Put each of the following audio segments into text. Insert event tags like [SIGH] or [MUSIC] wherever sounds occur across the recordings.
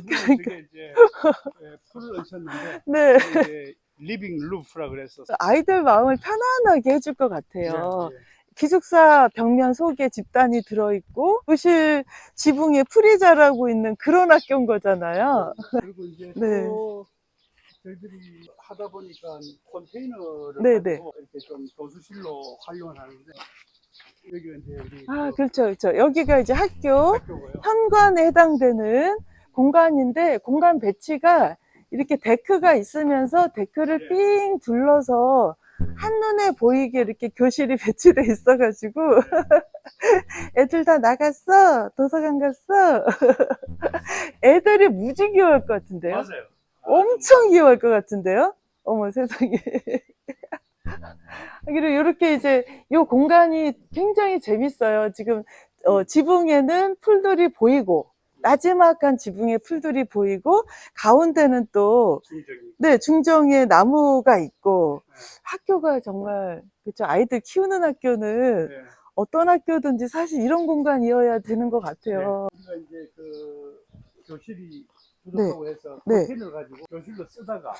지붕에 저게 이제 예, 풀을 얹혔는데 [LAUGHS] 네. 리빙 루프라 그래서 아이들 마음을 편안하게 해줄 것 같아요. 예, 예. 기숙사 벽면 속에 집단이 들어있고 부실 지붕에 풀이 자라고 있는 그런 학교인 거잖아요. [LAUGHS] 그리고 이제 네. 또 저희들이 하다 보니까 컨테이너를 네, 가지고 이렇게 좀 도수실로 활용을 하는데 여기가 이제 우리 아, 그 그렇죠, 그렇죠. 여기가 이제 학교 학교고요. 현관에 해당되는 공간인데 공간 배치가 이렇게 데크가 있으면서 데크를 네. 삥 둘러서 한눈에 보이게 이렇게 교실이 [LAUGHS] 배치돼 있어가지고 [LAUGHS] 애들 다 나갔어? 도서관 갔어? [LAUGHS] 애들이 무지 귀여울 것 같은데요? 맞아요. 엄청 귀여울 것 같은데요? 어머 세상에. 그리고 이렇게 이제 이 공간이 굉장히 재밌어요. 지금 어, 지붕에는 풀들이 보이고 나지막한 지붕에 풀들이 보이고 가운데는 또 중적이 네, 중정에 나무가 있고 학교가 정말 그쵸 아이들 키우는 학교는 네. 어떤 학교든지 사실 이런 공간이어야 되는 것 같아요. 우리가 이제 그 교실이 부족하고 해서 네. 가지고 교실로 쓰다가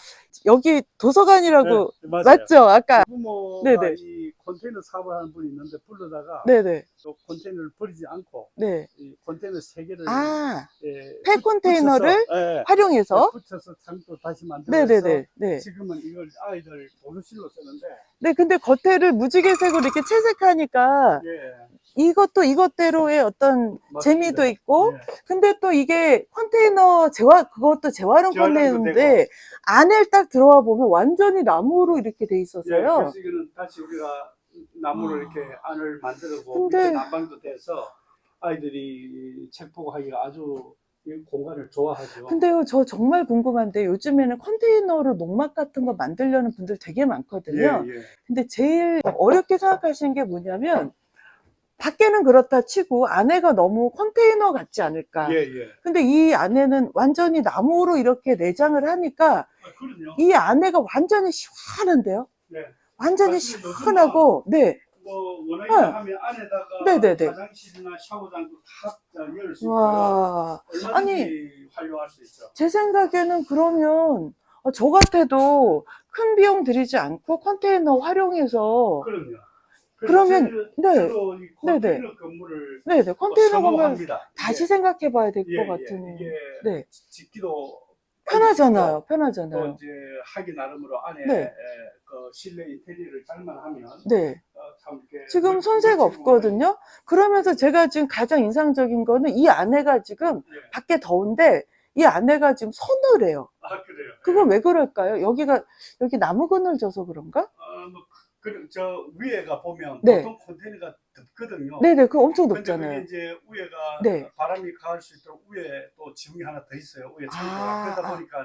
여기 도서관이라고 네, 맞아요. 맞죠? 아까 부모가 네네. 이 컨테이너 사업을 하는 분이 있는데 불러다가 네네 또 컨테이너를 버리지 않고 네. 이 컨테이너 세 개를 아 예, 폐 붙- 컨테이너를 붙여서, 예, 활용해서 붙여서 창도 다시 만들어서 네네네 네. 지금은 이걸 아이들 도서실로 쓰는데 네 근데 겉에를 무지개색으로 이렇게 채색하니까 예, 이것도 이것대로의 어떤 맞습니다. 재미도 있고 예. 근데 또 이게 컨테이너 재활 그것도 재활용 재활용도 컨테이너인데 안에 딱 들어와 보면 완전히 나무로 이렇게 돼 예, 있어서요. 그래서 이거는 다시 우리가 나무를 아. 이렇게 안을 만들고 근데- 난방도 돼서 아이들이 책 보고 하기가 아주 이 공간을 좋아하죠. 근데요, 저 정말 궁금한데 요즘에는 컨테이너로 농막 같은 거 만들려는 분들 되게 많거든요. 예, 예. 근데 제일 어렵게 생각하시는 게 뭐냐면 밖에는 그렇다 치고 안에가 너무 컨테이너 같지 않을까. 예, 예. 근데 이 안에는 완전히 나무로 이렇게 내장을 하니까 아, 그럼요. 이 안에가 완전히 시원한데요. 네. 완전히 요즘은 시원하고, 네. 뭐 원하게 네. 하면 안에다가 네네네. 화장실이나 샤워장도 다열수 있고요. 와. 얼마든지 아니, 활용할 수 있죠. 제 생각에는 그러면 어, 저 같아도 큰 비용 들이지 않고 컨테이너 활용해서 그럼요. 그러면- 저희는 네. 주로 이 네네. 컨테이너 건물을 네네 컨테이너 건물 선호합니다. 다시 예. 생각해 봐야 될것 예, 같은 예. 이게 네 짓기도 편하잖아요 또 편하잖아요. 이제 하기 나름으로 안에 네. 에, 그 실내 인테리어를 잘만 하면 네. 어, 참 이렇게 지금 멋- 손색 없거든요? 그러면서 제가 지금 가장 인상적인 거는 이 안에가 지금 예. 밖에 더운데 이 안에가 지금 서늘해요. 아 그래요. 그건 왜 그럴까요? 여기가 여기 나무 그늘 져서 그런가? 어, 뭐, 그, 저 위에가 보면 네. 보통 컨테이너가 덥거든요. 네네 그거 엄청 근데 높잖아요 그게 이제 위에가 네. 바람이 가을 수 있도록 위에 또 지붕이 하나 더 있어요. 위에 창고가 아, 그러다 아. 보니까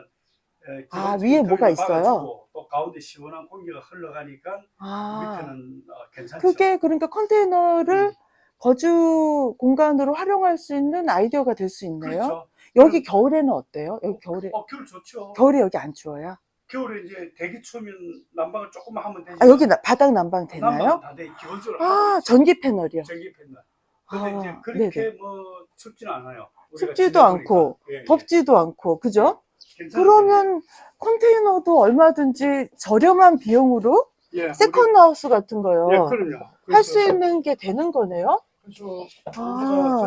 에, 아, 기본 위에 뭐가 있어요? 막아주고 또 가운데 시원한 공기가 흘러가니까 아 밑에는 어, 괜찮죠. 그게 그러니까 컨테이너를 음. 거주 공간으로 활용할 수 있는 아이디어가 될 수 있네요. 그렇죠. 여기 겨울에는 어때요? 여기 겨울에 어, 겨울 좋죠. 겨울에 여기 안 추워요? 겨울에 이제 대기 추우면 난방을 조금만 하면 되지. 아 여기 나- 바닥 난방 되나요? 난방은 다 돼. 기본적으로 아. 전기 패널이요. 전기 패널. 근데 아, 이제 그렇게 네네. 뭐 춥지는 않아요. 우리가 춥지도 지내보니까. 않고 예, 예. 덥지도 않고 그죠? 괜찮은 그러면 컨테이너도 얼마든지 저렴한 비용으로. 예, 세컨드 하우스 같은 거요. 예, 그럼요. 할수 그래서- 있는 게 되는 거네요. 그래서 아.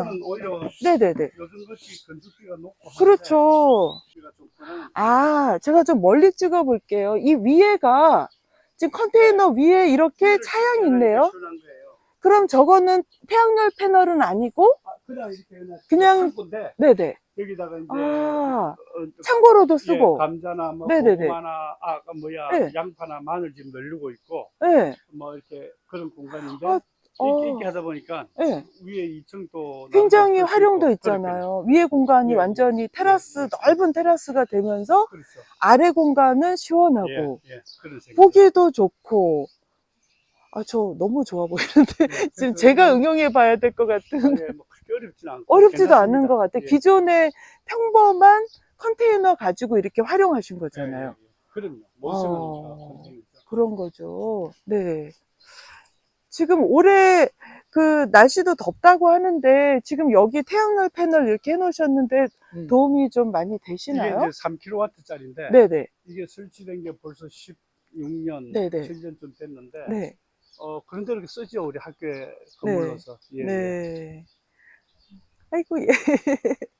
저는 오히려 네네네. 요즘 같이 건축비가 높고 그렇죠. 건축비가 좀 아, 제가 좀 멀리 찍어 볼게요. 이 위에가 지금 컨테이너 위에 이렇게 차양이 있네요. 시원한 거예요. 그럼 저거는 태양열 패널은 아니고 아, 그냥 이렇게 그냥 그냥- 창고인데 네네. 여기다가 이제 아, 어, 창고로도 예, 쓰고. 감자나 뭐 네네네. 고구마나 아 뭐야 네. 양파나 마늘 지금 널리고 있고 네. 뭐 이렇게 그런 공간인데 아, 어. 이렇게, 이렇게 하다 보니까 네. 위에 2층도 굉장히 활용도 있잖아요. 위에 공간이 예, 완전히 예, 테라스, 예. 넓은 테라스가 되면서 그렇죠. 아래 공간은 시원하고 예, 예, 그런 생각. 보기도 좋고. 아, 저 너무 좋아 보이는데. 예, [LAUGHS] 지금 제가 응용해 봐야 될 것 같은. 예, 뭐 그렇게 어렵지는 않고 어렵지도 않은 괜찮습니다. 것 같아. 예. 기존의 평범한 컨테이너 가지고 이렇게 활용하신 거잖아요. 예, 예, 예. 그럼요. 못 어. 어... 그런 거죠. 네. 지금 올해 그 날씨도 덥다고 하는데 지금 여기 태양열 패널 이렇게 해놓으셨는데 음. 도움이 좀 많이 이게 되시나요? 이제 3kW짜리인데 네네. 이게 설치된 게 벌써 16년, 네네. 7년쯤 됐는데 네. 어, 그런데 이렇게 쓰죠 우리 학교에 건물로서. 예, 예. 네. 아이고, 예. [LAUGHS]